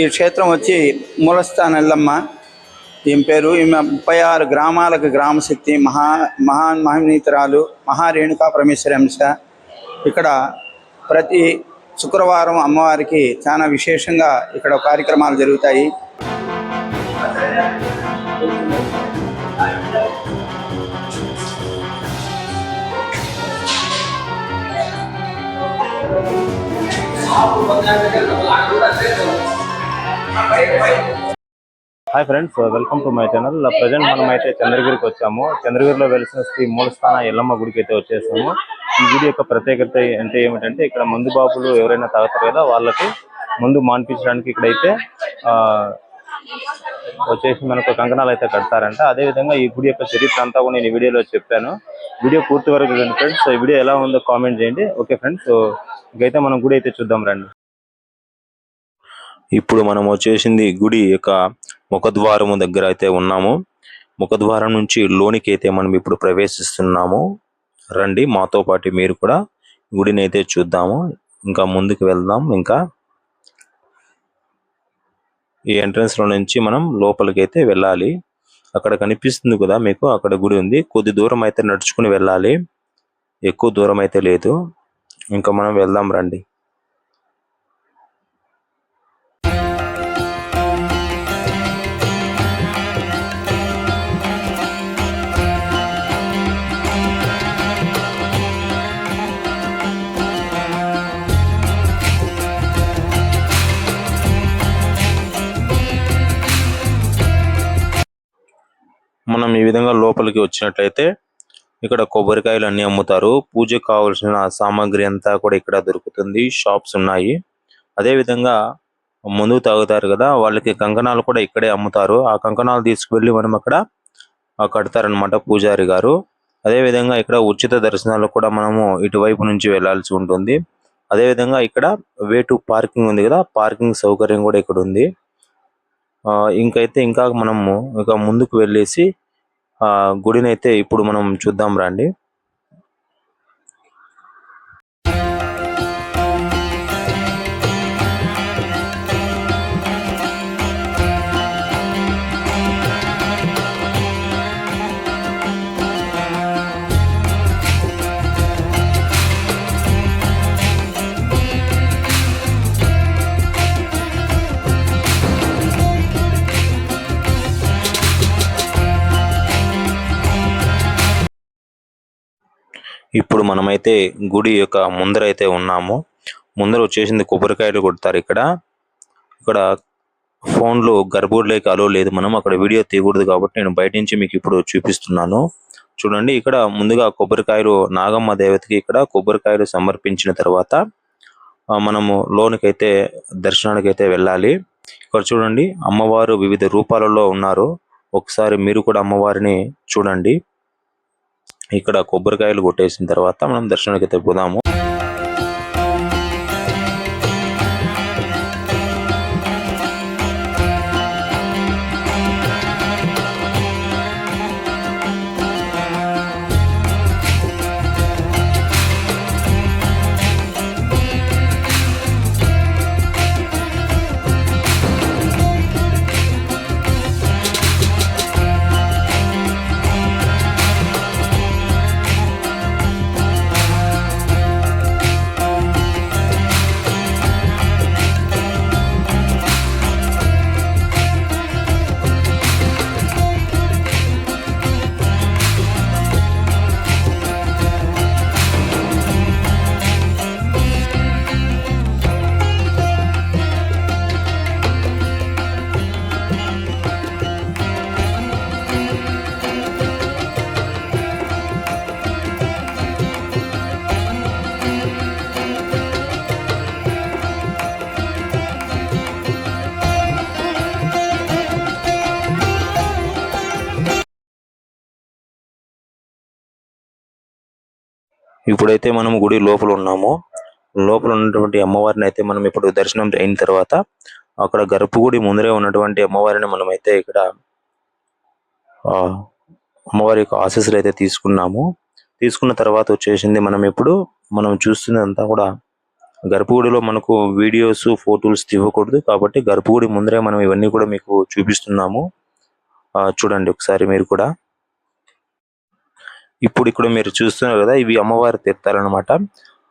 ఈ క్షేత్రం వచ్చి మూలస్థాన ఎల్లమ్మ ఈమె పేరు ఈమె ముప్పై ఆరు గ్రామాలకు గ్రామశక్తి మహా మహాన్ మహనీతురాలు మహారేణుకా పరమేశ్వరి అంశ. ఇక్కడ ప్రతి శుక్రవారం అమ్మవారికి చాలా విశేషంగా ఇక్కడ కార్యక్రమాలు జరుగుతాయి. Hi friends welcome to my channel present మనం అయితే చంద్రగిరికి వచ్చాము. చంద్రగిరిలో వెలిసిన శ్రీ మూలస్థాన ఎల్లమ్మ గుడికి అయితే వచ్చేసాము. ఈ గుడి యొక్క ప్రత్యేకత అంటే ఏమిటంటే ఇక్కడ మందు బాబులు ఎవరైనా తాగుతారు కదా వాళ్ళకి ముందు మాన్పించడానికి ఇక్కడైతే వచ్చేసి మనకు కంకణాలు అయితే కడతారంట. అదే విధంగా ఈ గుడి యొక్క చరిత్ర అంతా కూడా నేను ఈ వీడియోలో చెప్పాను. వీడియో పూర్తి వరకు చూడండి ఫ్రెండ్స్ ఈ వీడియో ఎలా ఉందో కామెంట్ చేయండి. ఓకే ఫ్రెండ్స్ ఇకైతే మనం గుడి అయితే చూద్దాం రండి. ఇప్పుడు మనం వచ్చేసింది గుడి యొక్క ముఖద్వారము దగ్గర అయితే ఉన్నాము. ముఖద్వారం నుంచి లోనికి అయితే మనం ఇప్పుడు ప్రవేశిస్తున్నాము. రండి మాతో పాటు మీరు కూడా గుడిని అయితే చూద్దాము. ఇంకా ముందుకు వెళ్దాం. ఇంకా ఈ ఎంట్రన్స్లో నుంచి మనం లోపలికి అయితే వెళ్ళాలి. అక్కడ కనిపిస్తుంది కదా మీకు అక్కడ గుడి ఉంది. కొద్ది దూరం అయితే నడుచుకుని వెళ్ళాలి. ఎక్కువ దూరం అయితే లేదు. ఇంకా మనం వెళ్దాం రండి. మనం ఈ విధంగా లోపలికి వచ్చినట్లయితే ఇక్కడ కొబ్బరికాయలు అన్ని అమ్ముతారు. పూజకు కావలసిన సామాగ్రి అంతా కూడా ఇక్కడ దొరుకుతుంది. షాప్స్ ఉన్నాయి. అదే విధంగా ముందు తాగుతారు కదా వాళ్ళకి కంకణాలు కూడా ఇక్కడే అమ్ముతారు. ఆ కంకణాలు తీసుకువెళ్ళి మనం అక్కడ కడతారనమాట కడతారన్నమాట పూజారి గారు. అదే విధంగా ఇక్కడ ఉచిత దర్శనాలు కూడా మనము ఇటువైపు నుంచి వెళ్ళాల్సి ఉంటుంది. అదే విధంగా ఇక్కడ వే టు పార్కింగ్ ఉంది కదా పార్కింగ్ సౌకర్యం కూడా ఇక్కడ ఉంది. ఆ, ఇంకైతే ఇంకా మనము ఇక ముందుకు వెళ్ళేసి గుడిని అయితే ఇప్పుడు మనం చూద్దాం రండి. ఇప్పుడు మనమైతే గుడి యొక్క ముందర అయితే ఉన్నాము. ముందర వచ్చేసింది కొబ్బరికాయలు కొడతారు ఇక్కడ. ఇక్కడ ఫోన్లో గర్భగుడిలోకి అలో లేదు మనం. అక్కడ వీడియో తీయకూడదు కాబట్టి నేను బయట నుంచి మీకు ఇప్పుడు చూపిస్తున్నాను. చూడండి ఇక్కడ ముందుగా కొబ్బరికాయలు నాగమ్మ దేవతకి ఇక్కడ కొబ్బరికాయలు సమర్పించిన తర్వాత మనము లోనికైతే దర్శనానికి అయితే వెళ్ళాలి. ఇక్కడ చూడండి అమ్మవారు వివిధ రూపాలలో ఉన్నారు. ఒకసారి మీరు కూడా అమ్మవారిని చూడండి. ఇక్కడ కొబ్బరికాయలు కొట్టేసిన తర్వాత మనం దర్శనానికి అయితే పోదాము. ఇప్పుడైతే మనం గుడి లోపల ఉన్నాము. లోపల ఉన్నటువంటి అమ్మవారిని అయితే మనం ఇప్పుడు దర్శనం అయిన తర్వాత అక్కడ గర్భగుడి ముందరే ఉన్నటువంటి అమ్మవారిని మనం అయితే ఇక్కడ ఆ, అమ్మవారి యొక్క ఆశీస్సులు అయితే తీసుకున్నాము. తీసుకున్న తర్వాత వచ్చేసింది మనం ఇప్పుడు మనం చూస్తున్నదంతా కూడా గర్భగుడిలో మనకు వీడియోస్ ఫోటోస్ ఇవ్వకూడదు కాబట్టి గర్భగుడి ముందరే మనం ఇవన్నీ కూడా మీకు చూపిస్తున్నాము. చూడండి ఒకసారి మీరు కూడా. ఇప్పుడు ఇక్కడ మీరు చూస్తున్నారు కదా ఇవి అమ్మవారి తీర్థాలు అనమాట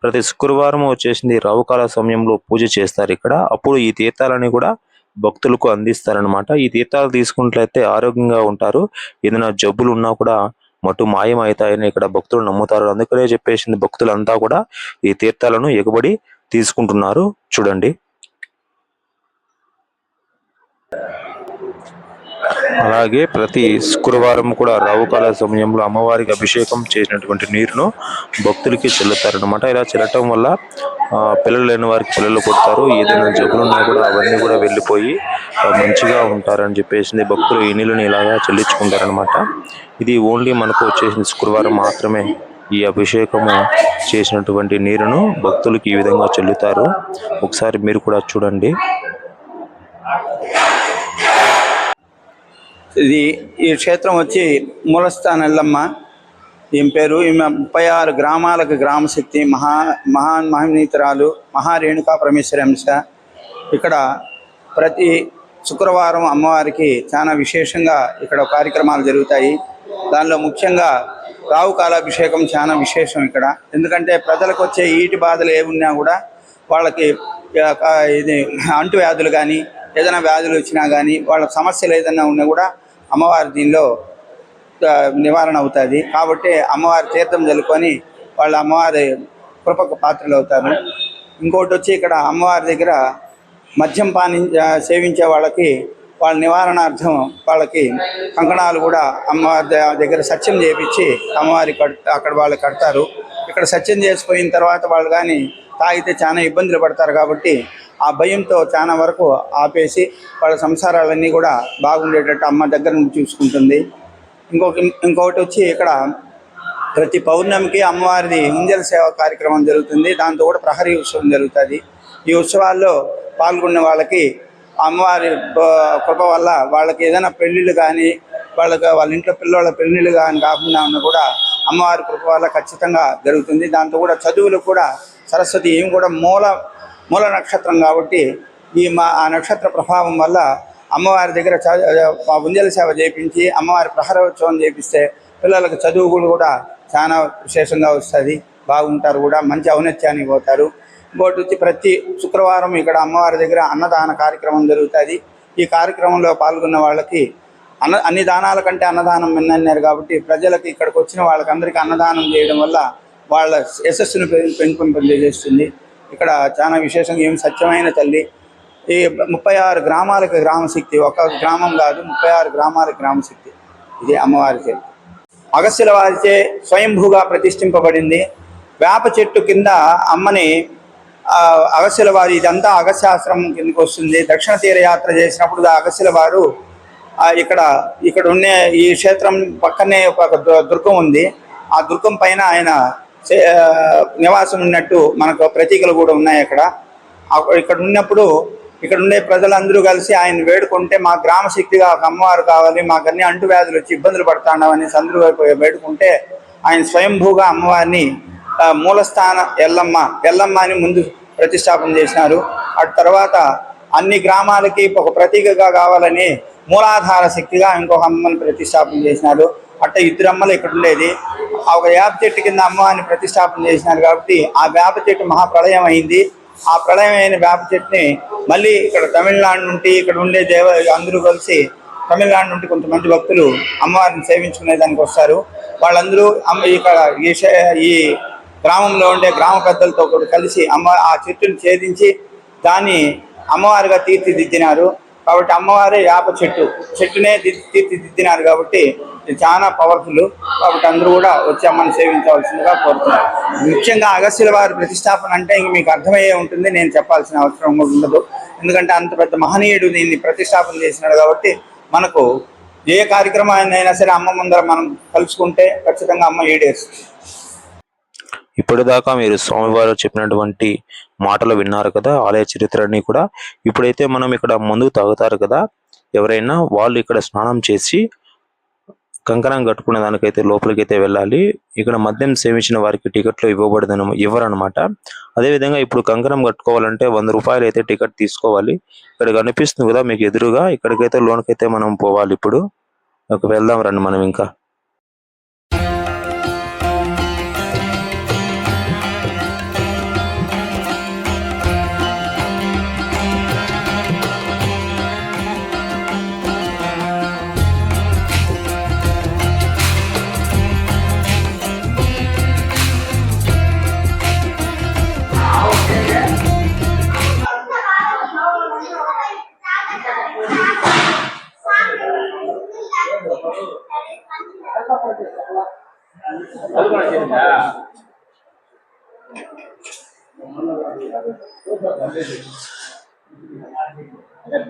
ప్రతి శుక్రవారం వచ్చేసింది రావుకాల సమయంలో పూజ చేస్తారు ఇక్కడ. అప్పుడు ఈ తీర్థాలని కూడా భక్తులకు అందిస్తారనమాట ఈ తీర్థాలు తీసుకున్నట్లయితే ఆరోగ్యంగా ఉంటారు. ఏదైనా జబ్బులు ఉన్నా కూడా మటు మాయమవుతాయని ఇక్కడ భక్తులు నమ్ముతారు. అందుకనే చెప్పేసింది భక్తులంతా కూడా ఈ తీర్థాలను ఎగబడి తీసుకుంటున్నారు. చూడండి. అలాగే ప్రతి శుక్రవారం కూడా రావుకాల సమయంలో అమ్మవారికి అభిషేకం చేసినటువంటి నీరును భక్తులకి చెల్లుతారనమాట ఇలా చెల్లటం వల్ల పిల్లలు లేని వారికి పిల్లలు పుడతారు. ఏదైనా జబ్బులు ఉన్నా కూడా అవన్నీ కూడా వెళ్ళిపోయి మంచిగా ఉంటారని చెప్పేసి భక్తులు ఈ నీళ్ళని ఇలాగా చెల్లించుకుంటారనమాట ఇది ఓన్లీ మనకు వచ్చేసింది శుక్రవారం మాత్రమే ఈ అభిషేకము చేసినటువంటి నీరును భక్తులకు ఈ విధంగా చెల్లుతారు. ఒకసారి మీరు కూడా చూడండి. ఇది ఈ క్షేత్రం వచ్చి మూలస్థా నెల్లమ్మ ఈమె పేరు ఈమె ముప్పై ఆరు గ్రామాలకు గ్రామశక్తి మహా మహాన్ మహిమనీతురాలు మహారేణుకా పరమేశ్వరి అంశ. ఇక్కడ ప్రతి శుక్రవారం అమ్మవారికి చాలా విశేషంగా ఇక్కడ కార్యక్రమాలు జరుగుతాయి. దానిలో ముఖ్యంగా రావు కాలాభిషేకం చాలా విశేషం ఇక్కడ. ఎందుకంటే ప్రజలకు వచ్చే ఈటి బాధలు ఏమున్నా కూడా వాళ్ళకి ఇది అంటువ్యాధులు కానీ ఏదైనా వ్యాధులు వచ్చినా కానీ వాళ్ళ సమస్యలు ఏదైనా ఉన్నా కూడా అమ్మవారి దీనిలో నివారణ అవుతుంది. కాబట్టి అమ్మవారి తీర్థం చల్లుకొని వాళ్ళ అమ్మవారి కృపకు పాత్రలు అవుతారు. ఇంకోటి వచ్చి ఇక్కడ అమ్మవారి దగ్గర మద్యం పాని సేవించే వాళ్ళకి వాళ్ళ నివారణార్థం వాళ్ళకి కంకణాలు కూడా అమ్మవారి దగ్గర సత్యం చేపించి అమ్మవారి అక్కడ వాళ్ళు కడతారు. ఇక్కడ సత్యం చేసిపోయిన తర్వాత వాళ్ళు కానీ తాగితే చాలా ఇబ్బందులు పడతారు కాబట్టి ఆ భయంతో చాలా వరకు ఆపేసి వాళ్ళ సంసారాలన్నీ కూడా బాగుండేటట్టు అమ్మ దగ్గర నుంచి చూసుకుంటుంది. ఇంకొక ఇంకొకటి వచ్చి ఇక్కడ ప్రతి పౌర్ణమికి అమ్మవారిది ఉంజల సేవ కార్యక్రమం జరుగుతుంది. దాంతో కూడా ప్రహరీ ఉత్సవం జరుగుతుంది. ఈ ఉత్సవాల్లో పాల్గొన్న వాళ్ళకి అమ్మవారి కృప వల్ల వాళ్ళకి ఏదైనా పెళ్ళిళ్ళు కానీ వాళ్ళకి వాళ్ళ ఇంట్లో పిల్లల పెళ్ళిళ్ళు కానీ కాకుండా ఉన్న కూడా అమ్మవారి కృప వల్ల ఖచ్చితంగా జరుగుతుంది. దాంతో కూడా చదువులు కూడా సరస్వతి ఏం కూడా మూల మూల నక్షత్రం కాబట్టి ఈ మా ఆ నక్షత్ర ప్రభావం వల్ల అమ్మవారి దగ్గర చ- ఉంజల సేవ చేయించి అమ్మవారి ప్రహరోత్సవం చేపిస్తే పిల్లలకు చదువు కూడా చాలా విశేషంగా వస్తుంది. బాగుంటారు కూడా మంచి ఔన్నత్యానికి పోతారు. ఇంకోటి వచ్చి ప్రతి శుక్రవారం ఇక్కడ అమ్మవారి దగ్గర అన్నదాన కార్యక్రమం జరుగుతుంది. ఈ కార్యక్రమంలో పాల్గొన్న వాళ్ళకి అన్న అన్ని దానాల కంటే అన్నదానం మిన్నన్నారు కాబట్టి ప్రజలకు ఇక్కడికి వచ్చిన వాళ్ళకందరికీ అన్నదానం చేయడం వల్ల వాళ్ళ యశస్సును పెంపొంపజేస్తుంది ఇక్కడ చాలా విశేషంగా ఏం సత్యమైన తల్లి. ఈ ముప్పై ఆరు గ్రామాలకు గ్రామశక్తి ఒక గ్రామం కాదు ముప్పై ఆరు గ్రామాలకు గ్రామశక్తి ఇది అమ్మవారి చరిత్ర అగస్యుల వారిచే స్వయంభూగా ప్రతిష్ఠింపబడింది. వేప చెట్టు కింద అమ్మని అగస్యుల వారి ఇదంతా అగస్యాశ్రమం కిందకి వస్తుంది. దక్షిణ తీర యాత్ర చేసినప్పుడు అగస్యుల వారు ఇక్కడ ఇక్కడ ఉన్న ఈ క్షేత్రం పక్కనే ఒక దుర్గం ఉంది. ఆ దుర్గం పైన ఆయన నివాసం ఉన్నట్టు మనకు ప్రతీకలు కూడా ఉన్నాయి అక్కడ. ఇక్కడ ఉన్నప్పుడు ఇక్కడ ఉండే ప్రజలందరూ కలిసి ఆయన వేడుకుంటే మా గ్రామ శక్తిగా ఒక అమ్మవారు కావాలి మాకు అన్ని అంటువ్యాధులు వచ్చి ఇబ్బందులు పడుతున్నామని అందరూ వేడుకుంటే ఆయన స్వయంభూగా అమ్మవారిని మూలస్థాన ఎల్లమ్మ ఎల్లమ్మ అని ముందు ప్రతిష్టాపన చేసినారు. అటు తర్వాత అన్ని గ్రామాలకి ఒక ప్రతీకగా కావాలని మూలాధార శక్తిగా ఇంకొక అమ్మని ప్రతిష్టాపన చేసినారు అట్ట ఇద్దరు అమ్మలు ఇక్కడ ఉండేది. ఆ ఒక వేప చెట్టు కింద అమ్మవారిని ప్రతిష్టాపన చేసినారు కాబట్టి ఆ వేప చెట్టు మహాప్రళయం అయింది. ఆ ప్రళయం అయిన వేప చెట్టుని మళ్ళీ ఇక్కడ తమిళనాడు నుండి ఇక్కడ ఉండే దేవ అందరూ కలిసి తమిళనాడు నుండి కొంతమంది భక్తులు అమ్మవారిని సేవించుకునే దానికి వస్తారు. వాళ్ళందరూ అమ్మ ఇక్కడ ఈ ఈ గ్రామంలో ఉండే గ్రామ పెద్దలతో కూడా కలిసి అమ్మ ఆ చెట్టుని ఛేదించి దాన్ని అమ్మవారిగా తీర్చిదిద్దినారు. కాబట్టి అమ్మవారే వేప చెట్టు. చెట్టునే ది- తీర్చిదిద్దినారు కాబట్టి ఇది చాలా పవర్ఫుల్ కాబట్టి అందరూ కూడా వచ్చి అమ్మని సేవించవలసిందిగా కోరుతున్నారు. ముఖ్యంగా అగస్యుల వారి ప్రతిష్టాపన అంటే ఇంక మీకు అర్థమయ్యే ఉంటుంది. నేను చెప్పాల్సిన అవసరం కూడా ఉండదు. ఎందుకంటే అంత పెద్ద మహనీయుడు దీన్ని ప్రతిష్టాపన చేసినాడు కాబట్టి మనకు ఏ కార్యక్రమాన్ని అయినా సరే అమ్మ ముందర మనం కలుసుకుంటే ఖచ్చితంగా అమ్మ ఈడేస్తుంది ఇప్పటిదాకా మీరు స్వామివారు చెప్పినటువంటి మాటలు విన్నారు కదా ఆలయ చరిత్రని కూడా ఇప్పుడైతే మనం ఇక్కడ ముందు తాగుతారు కదా ఎవరైనా వాళ్ళు ఇక్కడ స్నానం చేసి కంకణం కట్టుకునే దానికైతే లోపలికైతే వెళ్ళాలి. ఇక్కడ మద్యం సేవించిన వారికి టికెట్లు ఇవ్వబడదని ఇవ్వరనమాట అదేవిధంగా ఇప్పుడు కంకణం కట్టుకోవాలంటే వంద రూపాయలు అయితే టికెట్ తీసుకోవాలి. ఇక్కడ కనిపిస్తుంది కదా మీకు ఎదురుగా ఇక్కడికైతే లోన్కైతే మనం పోవాలి ఇప్పుడు. వెళ్దాం రండి మనం ఇంకా.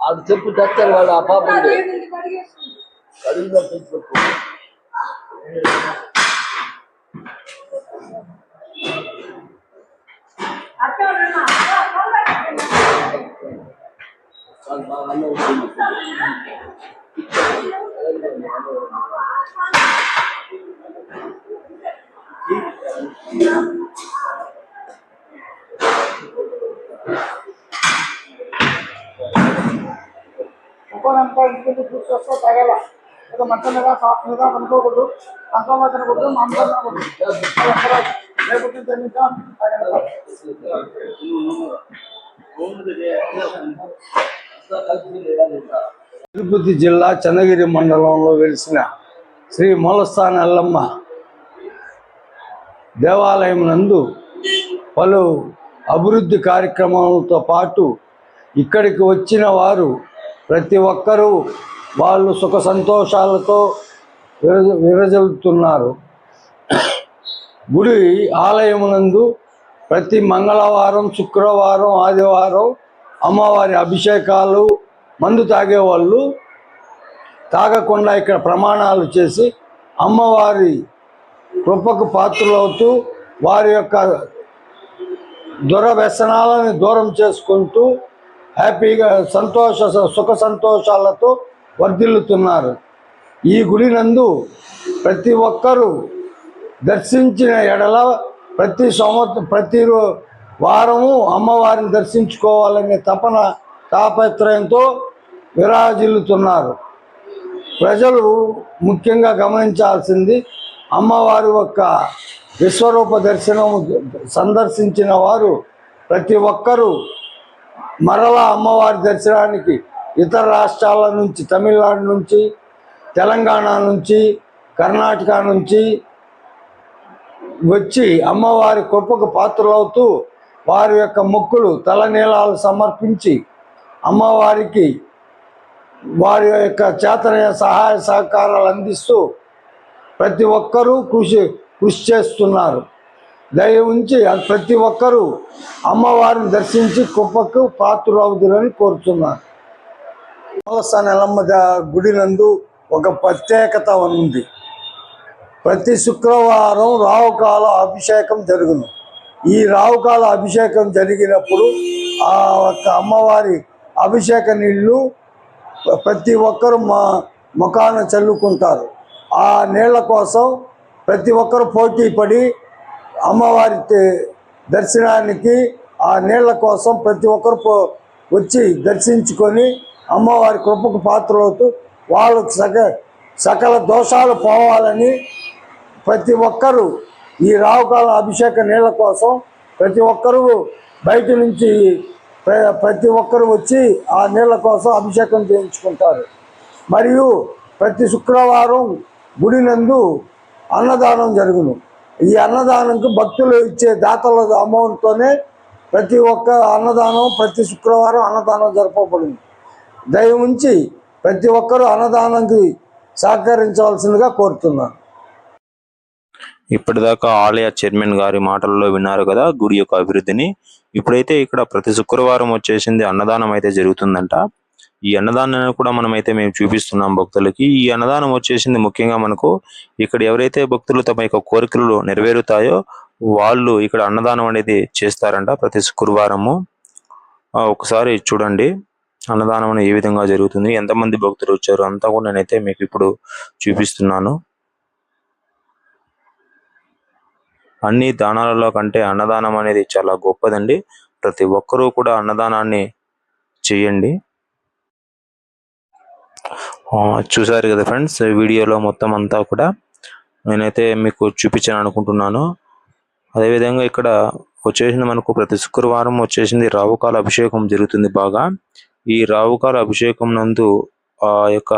ఆడు చెప్పు తెస్తారు వాళ్ళు ఆ పాప అడిగిన చెప్పు వాళ్ళు బాగా అన్నం ఉంటుంది. ఒక్కోనంతా ఇంటికి తీసుకొస్తే తగల. ఏదో మంచం మీద సాఫ్ మీద పనుకోకూడదు కంచంలో తినకూడదు మాంసం తినకూడదు లేకపోతే తింటాం తిరుపతి జిల్లా చంద్రగిరి మండలంలో వెలిసిన శ్రీ మూలస్థాన అల్లమ్మ దేవాలయం నందు పలు అభివృద్ధి కార్యక్రమాలతో పాటు ఇక్కడికి వచ్చిన వారు ప్రతి ఒక్కరూ వాళ్ళు సుఖ సంతోషాలతో విరజ విరజలుతున్నారు. గుడి ఆలయమునందు ప్రతి మంగళవారం శుక్రవారం ఆదివారం అమ్మవారి అభిషేకాలు మందు తాగేవాళ్ళు తాగకుండా ఇక్కడ ప్రమాణాలు చేసి అమ్మవారి కృపకు పాత్రలవుతూ వారి యొక్క దురవ్యసనాలను దూరం చేసుకుంటూ హ్యాపీగా సంతోష సుఖ సంతోషాలతో వర్ధిల్లుతున్నారు. ఈ గుడి నందు ప్రతి ఒక్కరూ దర్శించిన ఎడల ప్రతి సంవత్సరం ప్రతిరో వారము అమ్మవారిని దర్శించుకోవాలనే తపన తాపత్రయంతో విరాజిల్లుతున్నారు. ప్రజలు ముఖ్యంగా గమనించాల్సింది అమ్మవారి యొక్క విశ్వరూప దర్శనం సందర్శించిన వారు ప్రతి ఒక్కరూ మరలా అమ్మవారి దర్శనానికి ఇతర రాష్ట్రాల నుంచి తమిళనాడు నుంచి తెలంగాణ నుంచి కర్ణాటక నుంచి వచ్చి అమ్మవారి కృపకు పాత్రలవుతూ వారి యొక్క మొక్కులు తలనీలాలు సమర్పించి అమ్మవారికి వారి యొక్క చేతనయ సహాయ సహకారాలు అందిస్తూ ప్రతి ఒక్కరూ కృషి కృషి చేస్తున్నారు. దయ ఉంచి ప్రతి ఒక్కరూ అమ్మవారిని దర్శించి కుప్పకు పాత్రులవుదురని కోరుతున్నారు మూలస్థాన ఎల్లమ్మ గుడి నందు ఒక ప్రత్యేకత ఉంది. ప్రతి శుక్రవారం రావుకాల అభిషేకం జరుగును. ఈ రావుకాల అభిషేకం జరిగినప్పుడు ఆ యొక్క అమ్మవారి అభిషేక నీళ్ళు ప్రతి ఒక్కరు మా ముఖాన చల్లుకుంటారు. ఆ నీళ్ళ కోసం ప్రతి ఒక్కరు పోటీ పడి అమ్మవారి తే- దర్శనానికి ఆ నీళ్ళ కోసం ప్రతి ఒక్కరు పో- వచ్చి దర్శించుకొని అమ్మవారి కృపకు పాత్రలవుతూ వాళ్ళకు సక సకల దోషాలు పోవాలని ప్రతి ఒక్కరూ ఈ రావుకాల అభిషేక నీళ్ళ కోసం ప్రతి ఒక్కరూ బయట నుంచి ప్ర- ప్రతి ఒక్కరు వచ్చి ఆ నీళ్ళ కోసం అభిషేకం చేయించుకుంటారు. మరియు ప్రతి శుక్రవారం గుడి నందు అన్నదానం జరుగును. ఈ అన్నదానంకు భక్తులు ఇచ్చే దాతల అమౌంట్తోనే ప్రతి ఒక్క అన్నదానం ప్రతి శుక్రవారం అన్నదానం జరపబడింది. దయ ఉంచి ప్రతి ఒక్కరూ అన్నదానంకి సహకరించవలసిందిగా కోరుతున్నాను. ఇప్పటిదాకా ఆలయ చైర్మన్ గారి మాటల్లో విన్నారు కదా గుడి యొక్క అభివృద్ధిని. ఇప్పుడైతే ఇక్కడ ప్రతి శుక్రవారం వచ్చేసింది అన్నదానం అయితే జరుగుతుందంట. ఈ అన్నదానాన్ని కూడా మనం అయితే మేము చూపిస్తున్నాం భక్తులకి. ఈ అన్నదానం వచ్చేసింది ముఖ్యంగా మనకు ఇక్కడ ఎవరైతే భక్తులు తమ యొక్క కోరికలు నెరవేరుతాయో వాళ్ళు ఇక్కడ అన్నదానం అనేది చేస్తారంట ప్రతి శుక్రవారము. ఒకసారి చూడండి అన్నదానం అనేది ఏ విధంగా జరుగుతుంది ఎంతమంది భక్తులు వచ్చారు అంతా కూడా నేనైతే మీకు ఇప్పుడు చూపిస్తున్నాను. అన్ని దానాలలో కంటే అన్నదానం అనేది చాలా గొప్పదండి. ప్రతి ఒక్కరూ కూడా అన్నదానాన్ని చేయండి. చూసారు కదా ఫ్రెండ్స్ వీడియోలో మొత్తం అంతా కూడా. నేనైతే మీకు చూపించాను అనుకుంటున్నాను. అదేవిధంగా ఇక్కడ వచ్చేసింది మనకు ప్రతి శుక్రవారం వచ్చేసింది రావుకాల అభిషేకం జరుగుతుంది బాగా. ఈ రావుకాల అభిషేకం నందు ఆ యొక్క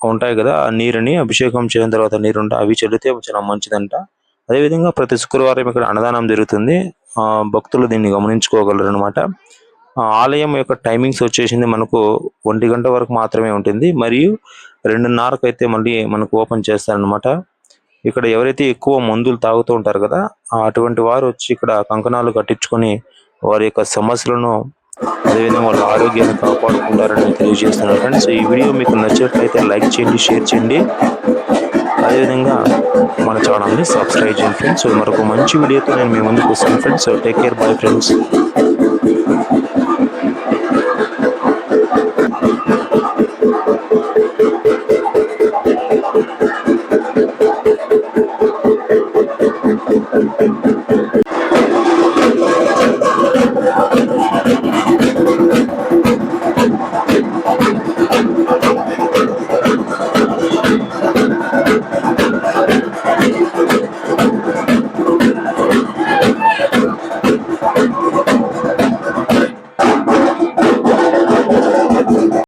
ఉంటాయి కదా ఆ నీరుని అభిషేకం చేసిన తర్వాత నీరు ఉంటే అవి చల్లితే చాలా మంచిదంట. అదేవిధంగా ప్రతి శుక్రవారం ఇక్కడ అన్నదానం జరుగుతుంది. ఆ భక్తులు దీన్ని గమనించుకోగలరు అనమాట ఆలయం యొక్క టైమింగ్స్ వచ్చేసింది మనకు ఒంటి గంట వరకు మాత్రమే ఉంటుంది. మరియు రెండున్నరకు అయితే మళ్ళీ మనకు ఓపెన్ చేస్తారనమాట ఇక్కడ ఎవరైతే ఎక్కువ మందులు తాగుతూ ఉంటారు కదా అటువంటి వారు వచ్చి ఇక్కడ కంకణాలు కట్టించుకొని వారి యొక్క సమస్యలను అదేవిధంగా వాళ్ళ ఆరోగ్యాన్ని కాపాడుకుంటారని తెలియజేస్తున్నారు ఫ్రెండ్స్. ఈ వీడియో మీకు నచ్చినట్లయితే లైక్ చేయండి షేర్ చేయండి. అదేవిధంగా మన ఛానల్ని సబ్స్క్రైబ్ చేయండి ఫ్రెండ్స్. మరొక మంచి వీడియోతో నేను మీ ముందుకు వస్తాను friends. Take care bye friends.